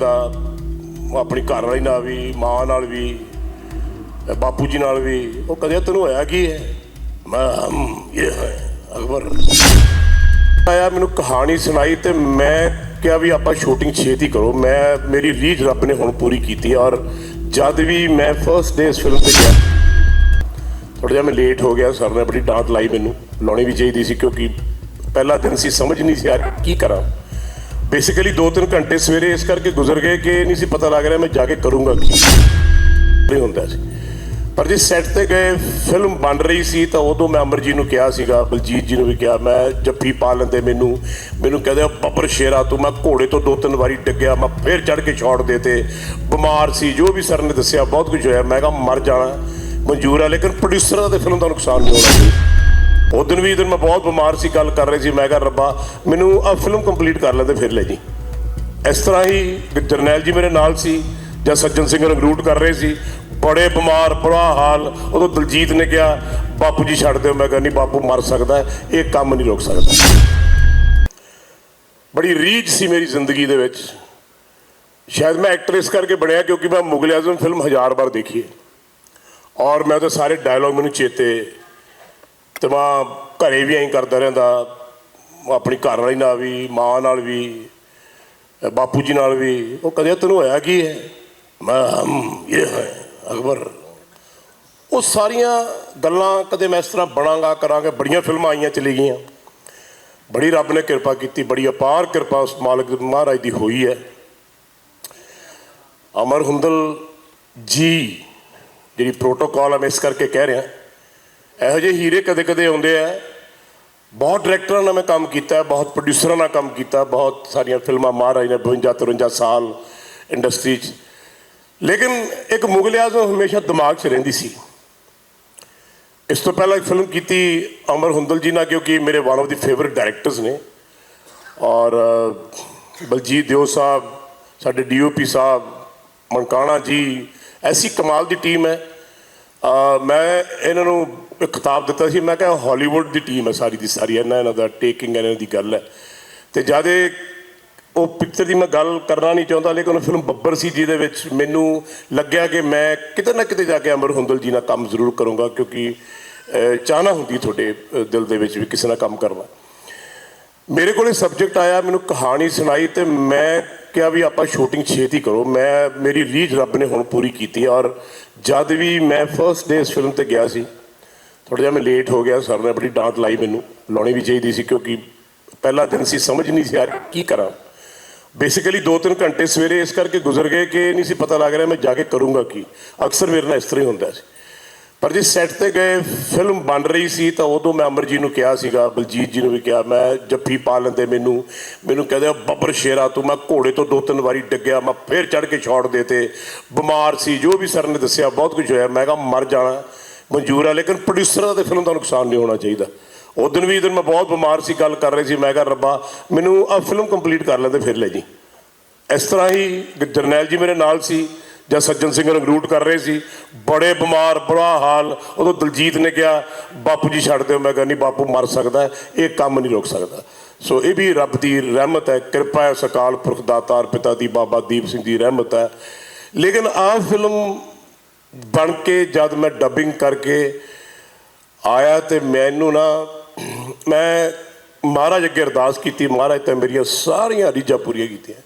ਦਾ ਆਪਣੀ ਘਰ ਵਾਲੀ ਨਾਲ ਵੀ, ਮਾਂ ਨਾਲ ਵੀ, ਬਾਪੂ ਜੀ ਨਾਲ ਵੀ, ਉਹ ਕਦੇ ਤੈਨੂੰ ਹੋਇਆ ਕੀ ਹੈ? ਮੈਂ ਇਹ ਅਕਬਰ। ਆਇਆ, ਮੈਨੂੰ ਕਹਾਣੀ ਸੁਣਾਈ ਤੇ ਮੈਂ ਕਿਹਾ ਵੀ ਆਪਾਂ ਸ਼ੂਟਿੰਗ ਛੇਤੀ ਕਰੋ। ਮੈਂ, ਮੇਰੀ ਰੀਝ ਰੱਬ ਨੇ ਹੁਣ ਪੂਰੀ ਕੀਤੀ ਔਰ ਜਦ ਵੀ ਮੈਂ ਫਰਸਟ ਡੇ ਇਸ ਫਿਲਮ ਤੇ ਗਿਆ ਥੋੜਾ ਜਿਹਾ ਮੈਂ ਲੇਟ ਹੋ ਗਿਆ ਸਰ ਨੇ ਬੜੀ ਡਾਂਟ ਲਾਈ ਮੈਨੂੰ। ਲਾਉਣੀ ਵੀ ਚਾਹੀਦੀ ਸੀ ਕਿਉਂਕਿ ਪਹਿਲਾ ਦਿਨ ਸੀ, ਸਮਝ ਨਹੀਂ ਸੀ ਯਾਰ ਕੀ ਕਰਾਂ। ਬੇਸਿਕਲੀ 2-3 ਘੰਟੇ ਸਵੇਰੇ ਇਸ ਕਰਕੇ ਗੁਜ਼ਰ ਗਏ ਕਿ ਨਹੀਂ ਸੀ ਪਤਾ ਲੱਗ ਰਿਹਾ ਮੈਂ ਜਾ ਕੇ ਕਰੂੰਗਾ ਕੀ। ਨਹੀਂ ਹੁੰਦਾ ਸੀ ਪਰ ਜੇ ਸੈੱਟ ਤੇ ਗਏ ਫਿਲਮ ਬਣ ਰਹੀ ਸੀ ਤਾਂ ਉਦੋਂ ਮੈਂ ਅਮਰ ਜੀ ਨੂੰ ਕਿਹਾ ਸੀਗਾ, ਬਲਜੀਤ ਜੀ ਨੂੰ ਵੀ ਕਿਹਾ, ਮੈਂ ਜੱਫੀ ਪਾ ਲੈਂਦੇ ਮੈਨੂੰ। ਮੈਨੂੰ ਕਹਿੰਦੇ ਬੱਬਰ ਸ਼ੇਰਾ ਤੂੰ, ਮੈਂ ਘੋੜੇ ਤੋਂ ਦੋ ਤਿੰਨ ਵਾਰੀ ਡਿੱਗਿਆ, ਮੈਂ ਫੇਰ ਚੜ ਕੇ ਛੋੜ ਦੇਤੇ ਬਿਮਾਰ ਸੀ, ਜੋ ਵੀ ਸਰ ਨੇ ਦੱਸਿਆ, ਬਹੁਤ ਕੁਝ ਹੋਇਆ। ਮੈਂ ਕਿਹਾ, ਮਰ ਜਾਣਾ। ਮਨਜ਼ੂਰ ਆ, ਲੇਕਿਨ ਪ੍ਰੋਡਿਊਸਰਾਂ ਦੇ ਫਿਲਮ ਦਾ ਨੁਕਸਾਨ ਨਹੀਂ ਹੋਣਾ। ਚਾਹੀਦਾ ਉਹ ਦਿਨ ਵੀ ਦਿਨ ਮੈਂ ਬਹੁਤ ਬਿਮਾਰ ਸੀ, ਗੱਲ ਕਰ ਰਹੀ ਸੀ, ਮੈਂ ਕਿਹਾ ਰੱਬਾ, ਮੈਨੂੰ ਆ ਫਿਲਮ ਕੰਪਲੀਟ ਕਰ ਲੈਂਦੇ ਫਿਰ ਲੈ ਜੀ। ਇਸ ਤਰ੍ਹਾਂ ਹੀ ਜਰਨੈਲ ਜੀ ਮੇਰੇ ਨਾਲ ਸੀ, ਜਾਂ ਸੱਜਣ ਸਿੰਘ ਰਿਕਰੂਟ ਕਰ ਰਹੇ ਸੀ। ਬੜੇ ਬਿਮਾਰ, ਬੁਰਾ ਹਾਲ, ਉਦੋਂ ਦਲਜੀਤ ਨੇ ਕਿਹਾ, ਬਾਪੂ ਜੀ ਛੱਡ ਦਿਓ। ਮੈਂ ਕਹਿੰਦੀ ਬਾਪੂ, ਮਰ ਸਕਦਾ ਇਹ ਕੰਮ ਨਹੀਂ ਰੋਕ ਸਕਦਾ। ਬੜੀ ਰੀਝ ਸੀ ਮੇਰੀ ਜ਼ਿੰਦਗੀ ਦੇ ਵਿੱਚ। ਸ਼ਾਇਦ ਮੈਂ ਐਕਟਰ ਇਸ ਕਰਕੇ ਬਣਿਆ ਕਿਉਂਕਿ ਮੈਂ ਮੁਗਲ ਆਜ਼ਮ ਫਿਲਮ ਹਜ਼ਾਰ ਵਾਰ ਦੇਖੀ ਹੈ। ਔਰ ਮੈਂ ਉਹਦੇ ਸਾਰੇ ਡਾਇਲੌਗ ਮੈਨੂੰ ਚੇਤੇ ਤੇ ਮੈਂ ਘਰੇ ਵੀ ਐਂ ਕਰਦਾ ਰਹਿੰਦਾ, ਆਪਣੀ ਘਰ ਵਾਲੀ ਨਾਲ ਵੀ, ਮਾਂ ਨਾਲ ਵੀ, ਬਾਪੂ ਜੀ ਨਾਲ ਵੀ, ਉਹ ਕਦੇ ਤੈਨੂੰ ਹੋਇਆ ਕੀ ਹੈ? ਮੈਂ ਹਮ, ਇਹ ਹੈ, ਅਕਬਰ। ਉਹ ਸਾਰੀਆਂ ਗੱਲਾਂ ਕਦੇ ਮੈਂ ਇਸ ਤਰ੍ਹਾਂ ਬਣਾਂਗਾ, ਕਰਾਂਗਾ, ਬੜੀਆਂ ਫਿਲਮਾਂ ਆਈਆਂ ਚਲੀ ਗਈਆਂ। ਬੜੀ ਰੱਬ ਨੇ ਕਿਰਪਾ ਕੀਤੀ, ਬੜੀ ਅਪਾਰ ਕਿਰਪਾ ਉਸ ਮਾਲਕ ਮਹਾਰਾਜ ਦੀ ਹੋਈ ਹੈ। ਅਮਰ ਹੁੰਦਲ ਜੀ, ਜਿਹੜੀ ਪ੍ਰੋਟੋਕਾਲ ਆ, ਮੈਂ ਇਸ ਕਰਕੇ ਕਹਿ ਰਿਹਾ। ਇਹੋ ਜਿਹੇ ਹੀਰੇ ਕਦੇ ਕਦੇ ਆਉਂਦੇ ਆ। ਬਹੁਤ ਡਾਇਰੈਕਟਰਾਂ ਨਾਲ ਮੈਂ ਕੰਮ ਕੀਤਾ, ਬਹੁਤ ਪ੍ਰੋਡਿਊਸਰਾਂ ਨਾਲ ਕੰਮ ਕੀਤਾ, ਬਹੁਤ ਸਾਰੀਆਂ ਫਿਲਮਾਂ ਮਹਾਰਾਜ ਨੇ 52 53 ਸਾਲ ਇੰਡਸਟਰੀ 'ਚ। ਲੇਕਿਨ ਇੱਕ ਮੁਗਲ ਆਜ਼ਮ ਹਮੇਸ਼ਾ ਦਿਮਾਗ 'ਚ ਰਹਿੰਦੀ ਸੀ। ਇਸ ਤੋਂ ਪਹਿਲਾਂ ਇੱਕ ਫਿਲਮ ਕੀਤੀ ਅਮਰ ਹੁੰਦਲ ਜੀ ਨਾਲ, ਕਿਉਂਕਿ ਮੇਰੇ one of the favourite directors ਨੇ। ਔਰ ਬਲਜੀਤ ਦਿਓ ਸਾਹਿਬ, ਸਾਡੇ ਡੀਓਪੀ ਸਾਹਿਬ, ਮਨਕਾਣਾ ਜੀ, ਐਸੀ ਕਮਾਲ ਦੀ ਟੀਮ ਹੈ। ਮੈਂ ਇਹਨਾਂ ਨੂੰ ਇੱਕ ਖਿਤਾਬ ਦਿੱਤਾ ਸੀ। ਮੈਂ ਕਿਹਾ ਹਾਲੀਵੁੱਡ ਦੀ ਟੀਮ ਹੈ ਸਾਰੀ ਦੀ ਸਾਰੀ ਇਹਨਾਂ ਇਹਨਾਂ ਦਾ ਟੇਕਿੰਗ ਇਹਨਾਂ ਦੀ ਗੱਲ ਹੈ। ਤੇ ਜਿਆਦੇ ਉਹ ਪਿਕਚਰ ਦੀ ਮੈਂ ਗੱਲ ਕਰਨਾ ਨਹੀਂ ਚਾਹੁੰਦਾ, ਲੇਕਿਨ ਉਹ ਫਿਲਮ ਬੱਬਰ ਸੀ ਜਿਹਦੇ ਵਿੱਚ ਮੈਨੂੰ ਲੱਗਿਆ ਕਿ ਮੈਂ ਕਿਤੇ ਨਾ ਕਿਤੇ ਜਾ ਕੇ ਅਮਰ ਹੁੰਦਲ ਜੀ ਨਾਲ ਕੰਮ ਜ਼ਰੂਰ ਕਰੂੰਗਾ, ਕਿਉਂਕਿ ਚਾਹਨਾ ਹੁੰਦੀ ਤੁਹਾਡੇ ਦਿਲ ਦੇ ਵਿੱਚ ਵੀ ਕਿਸੇ ਨਾਲ ਕੰਮ ਕਰਨਾ ਮੇਰੇ ਕੋਲ ਸਬਜੈਕਟ ਆਇਆ, ਮੈਨੂੰ ਕਹਾਣੀ ਸੁਣਾਈ ਤੇ ਮੈਂ ਕਿਹਾ ਵੀ ਆਪਾਂ ਸ਼ੂਟਿੰਗ ਛੇਤੀ ਕਰੋ। ਮੈਂ, ਮੇਰੀ ਰੀਝ ਰੱਬ ਨੇ ਹੁਣ ਪੂਰੀ ਕੀਤੀ ਔਰ ਜਦ ਵੀ ਮੈਂ ਫਰਸਟ ਡੇ ਇਸ ਫਿਲਮ ਤੇ ਗਿਆ ਸੀ ਥੋੜਾ ਜਿਹਾ ਮੈਂ ਲੇਟ ਹੋ ਗਿਆ ਸਰ ਨੇ ਬੜੀ ਡਾਂਟ ਲਾਈ ਮੈਨੂੰ। ਲਾਉਣੀ ਵੀ ਚਾਹੀਦੀ ਸੀ ਕਿਉਂਕਿ ਪਹਿਲਾ ਦਿਨ ਸੀ, ਸਮਝ ਨਹੀਂ ਸੀ ਯਾਰ ਕੀ ਕਰਾਂ। ਬੇਸਿਕਲੀ 2-3 ਘੰਟੇ ਸਵੇਰੇ ਇਸ ਕਰਕੇ ਗੁਜ਼ਰ ਗਏ ਕਿ ਨਹੀਂ ਸੀ ਪਤਾ ਲੱਗ ਰਿਹਾ ਮੈਂ ਜਾ ਕੇ ਕਰੂੰਗਾ ਕੀ। ਅਕਸਰ ਮੇਰੇ ਨਾਲ ਇਸ ਤਰ੍ਹਾਂ ਹੀ ਹੁੰਦਾ ਸੀ। ਪਰ ਜੇ ਸੈੱਟ ਤੇ ਗਏ ਫਿਲਮ ਬਣ ਰਹੀ ਸੀ ਤਾਂ ਉਦੋਂ ਮੈਂ ਅਮਰ ਜੀ ਨੂੰ ਕਿਹਾ ਸੀਗਾ, ਬਲਜੀਤ ਜੀ ਨੂੰ ਵੀ ਕਿਹਾ, ਮੈਂ ਜੱਫੀ ਪਾ ਲੈਂਦੇ ਮੈਨੂੰ ਮੈਨੂੰ ਕਹਿੰਦੇ ਬੱਬਰ ਸ਼ੇਰਾ ਤੂੰ ਮੈਂ ਘੋੜੇ ਤੋਂ ਦੋ ਤਿੰਨ ਵਾਰੀ ਡਿੱਗਿਆ, ਮੈਂ ਫੇਰ ਚੜ ਕੇ ਛੋੜ ਦੇਤੇ ਬਿਮਾਰ ਸੀ, ਜੋ ਵੀ ਸਰ ਨੇ ਦੱਸਿਆ, ਬਹੁਤ ਕੁਝ ਹੋਇਆ, ਮੈਂ ਕਿਹਾ ਮਰ ਜਾਣਾ, ਮਨਜ਼ੂਰ ਆ, ਲੇਕਿਨ ਪ੍ਰੋਡਿਊਸਰਾਂ ਦੇ ਫਿਲਮ ਦਾ ਨੁਕਸਾਨ ਨਹੀਂ ਹੋਣਾ ਚਾਹੀਦਾ। ਉਹ ਦਿਨ ਵੀ ਦਿਨ ਮੈਂ ਬਹੁਤ ਬਿਮਾਰ ਸੀ, ਗੱਲ ਕਰ ਰਹੀ ਸੀ, ਮੈਂ ਕਿਹਾ ਰੱਬਾ, ਮੈਨੂੰ ਆ ਫਿਲਮ ਕੰਪਲੀਟ ਕਰ ਲੈਂਦੇ, ਫਿਰ ਲੈ ਜੀ। ਇਸ ਤਰ੍ਹਾਂ ਹੀ ਜਰਨੈਲ ਜੀ ਮੇਰੇ ਨਾਲ ਸੀ ਜਾਂ ਸੱਜਣ ਸਿੰਘ ਰੰਗਰੂਟ ਕਰ ਰਹੇ ਸੀ, ਬੜੇ ਬਿਮਾਰ, ਬੁਰਾ ਹਾਲ। ਉਦੋਂ ਦਲਜੀਤ ਨੇ ਕਿਹਾ, ਬਾਪੂ ਜੀ, ਛੱਡ ਦਿਓ। ਮੈਂ ਕਹਿੰਦੀ ਬਾਪੂ ਮਰ ਸਕਦਾ ਇਹ ਕੰਮ ਨਹੀਂ ਰੋਕ ਸਕਦਾ। ਸੋ ਇਹ ਵੀ ਰੱਬ ਦੀ ਰਹਿਮਤ ਹੈ, ਕਿਰਪਾ ਹੈ, ਸਕਾਲ ਪੁਰਖ ਦਾਤਾਰ ਪਿਤਾ ਦੀ, ਬਾਬਾ ਦੀਪ ਸਿੰਘ ਦੀ ਰਹਿਮਤ ਹੈ। ਲੇਕਿਨ ਆਹ ਫਿਲਮ ਬਣ ਕੇ ਜਦ ਮੈਂ ਡੱਬਿੰਗ ਕਰਕੇ ਆਇਆ ਤੇ ਮੈਨੂੰ ਨਾ, ਮੈਂ ਮਹਾਰਾਜ ਅੱਗੇ ਅਰਦਾਸ ਕੀਤੀ, ਮਹਾਰਾਜ, ਤੇ ਮੇਰੀਆਂ ਸਾਰੀਆਂ ਰੀਝਾਂ ਪੂਰੀਆਂ ਕੀਤੀਆਂ।